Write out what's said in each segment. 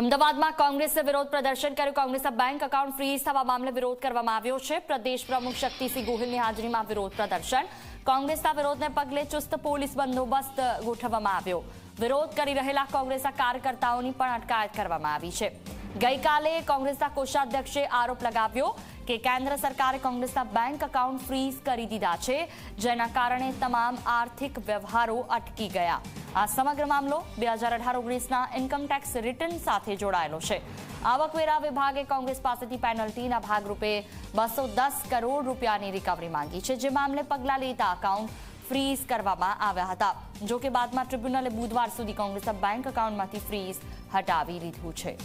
અમદાવાદમાં કોંગ્રેસે વિરોધ પ્રદર્શન કર્યું. કોંગ્રેસના બેંક એકાઉન્ટ ફ્રીઝ થવા મામલે વિરોધ કરવામાં આવ્યો છે. પ્રદેશ પ્રમુખ શક્તિસિંહ ગોહિલની હાજરીમાં વિરોધ પ્રદર્શન. કોંગ્રેસના વિરોધને પગલે ચુસ્ત પોલીસ બંદોબસ્ત ગોઠવવામાં આવ્યો. વિરોધ કરી રહેલા કોંગ્રેસના કાર્યકર્તાઓની પણ અટકાયત કરવામાં આવી છે. ગઈકાલે કોંગ્રેસના કોષાધ્યક્ષે આરોપ લગાવ્યો કે કેન્દ્ર સરકારે કોંગ્રેસના બેંક એકાઉન્ટ ફ્રીઝ કરી દીધા છે, જેના કારણે તમામ આર્થિક વ્યવહારો અટકી ગયા. આ સમગ્ર મામલો બે હજાર અઢાર ઓગણીસના ઇન્કમટેક્સ રિટર્ન સાથે જોડાયેલો છે. આવકવેરા વિભાગે કોંગ્રેસ પાસેથી પેનલ્ટીના ભાગરૂપે બસો દસ કરોડ રૂપિયાની રિકવરી માંગી છે, જે મામલે પગલાં લેતા એકાઉન્ટ ફ્રીઝ કરવામાં આવ્યા હતા. જો કે બાદમાં ટ્રિબ્યુનલે બુધવાર સુધી કોંગ્રેસના બેંક એકાઉન્ટમાંથી ફ્રીઝ હટાવી લીધું છે.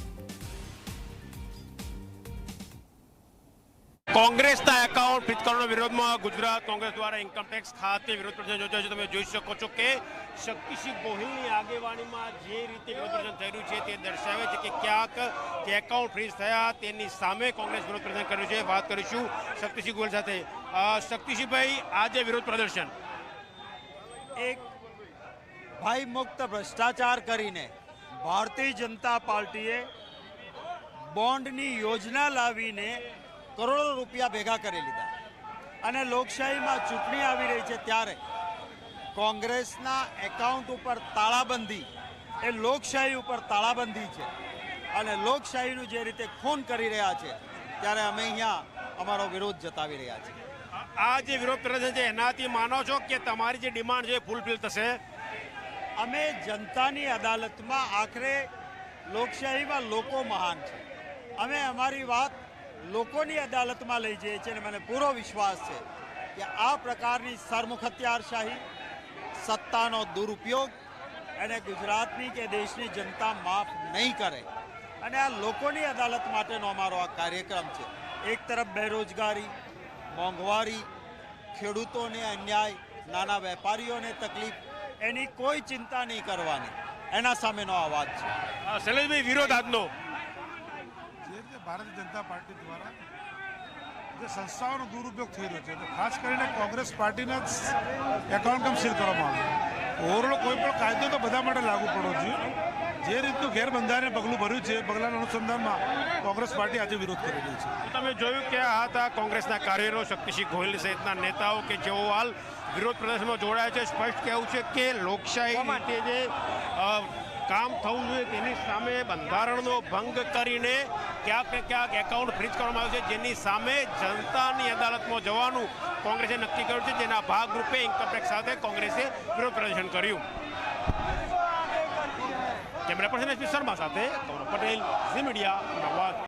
કોંગ્રેસના એકાઉન્ટ કરવાના વિરોધમાં ગુજરાત કોંગ્રેસ દ્વારા ઇન્કમટેક્સ ખાતે વિરોધ પ્રદર્શન યોજાયું છે. તમે જોઈ શકો છો કે શક્તિસિંહ ગોહિલની આગેવાનીમાં જે રીતે વિરોધ પ્રદર્શન થઈ રહ્યું છે તે દર્શાવે છે કે ક્યાંક જે એકાઉન્ટ ફ્રીઝ થયા તેની સામે કોંગ્રેસ વિરોધ પ્રદર્શન કર્યું છે. વાત કરીશું શક્તિસિંહ ગોહિલ સાથે. શક્તિસિંહભાઈ, આજે વિરોધ પ્રદર્શન. એક ભાઈ મુક્ત ભ્રષ્ટાચાર કરીને ભારતીય જનતા પાર્ટીએ બોન્ડની યોજના લાવીને કરોડો રૂપિયા ભેગા કરી લીધા. અને લોકશાહીમાં ચૂંટણી આવી રહી છે ત્યારે કોંગ્રેસના એકાઉન્ટ ઉપર તાળાબંધી એ લોકશાહી ઉપર તાળાબંધી છે. અને લોકશાહીનું જે રીતે ખૂન કરી રહ્યા છે ત્યારે અમે અહીંયા અમારો વિરોધ જતાવી રહ્યા છીએ. આ- જે વિરોધ પ્રદર્શન છે એનાથી માનો છો કે તમારી જે ડિમાન્ડ છે એ ફૂલફિલ થશે? અમે જનતાની અદાલતમાં આખરે લોકશાહીમાં લોકો મહાન છે. અમે અમારી વાત લોકોની અદાલતમાં લઈ જઈએ છીએ અને મને પૂરો વિશ્વાસ છે કે આ પ્રકારની સરમુખ હત્યારશાહી સત્તાનો દુરુપયોગ એને ગુજરાતની કે દેશની જનતા માફ નહીં કરે. અને આ લોકોની અદાલત માટેનો અમારો આ કાર્યક્રમ છે. એક તરફ બેરોજગારી મોંઘવારી ખેડૂતોને અન્યાય નાના વેપારીઓને તકલીફ એની કોઈ ચિંતા નહીં કરવાની. એના સામેનો અવાજ છે. અ, શૈલેષભાઈ વિરોધ આજનો. ભારતીય જનતા પાર્ટી દ્વારા જે સંસ્થાઓનો દુરુપયોગ થઈ રહ્યો છે ખાસ કરીને કોંગ્રેસ પાર્ટીના જ એકાઉન્ટ કમ સીલ કરવામાં આવ્યું. ઓવરઓલ કોઈ પણ કાયદો તો બધા માટે લાગુ પડવો જોઈએ. જે રીતનું ગેરબંધારણીય પગલું ભર્યું છે એ પગલાંના અનુસંધાનમાં કોંગ્રેસ પાર્ટી આજે વિરોધ કરી રહી છે. તમે જોયું કે આ હતા કોંગ્રેસના કાર્યરો શક્તિસિંહ ગોહિલ સહિતના નેતાઓ કે જેઓ હાલ વિરોધ પ્રદર્શનમાં જોડાયા છે. સ્પષ્ટ કહેવું છે કે લોકશાહી માટે જે કામ થવું જોઈએ તેની સામે બંધારણનો ભંગ કરીને ક્યાંક ને ક્યાંક એકાઉન્ટ ફ્રીજ કરવામાં આવ્યું છે. જેની સામે જનતાની અદાલતમાં જવાનું કોંગ્રેસે નક્કી કર્યું છે. જેના ભાગરૂપે ઇન્કમટેક્સ સાથે કોંગ્રેસે વિરોધ પ્રદર્શન કર્યું. કેમેરા પર્સન શર્મા સાથે કૌરવ પટેલ, ઝી મીડિયા અમદાવાદ.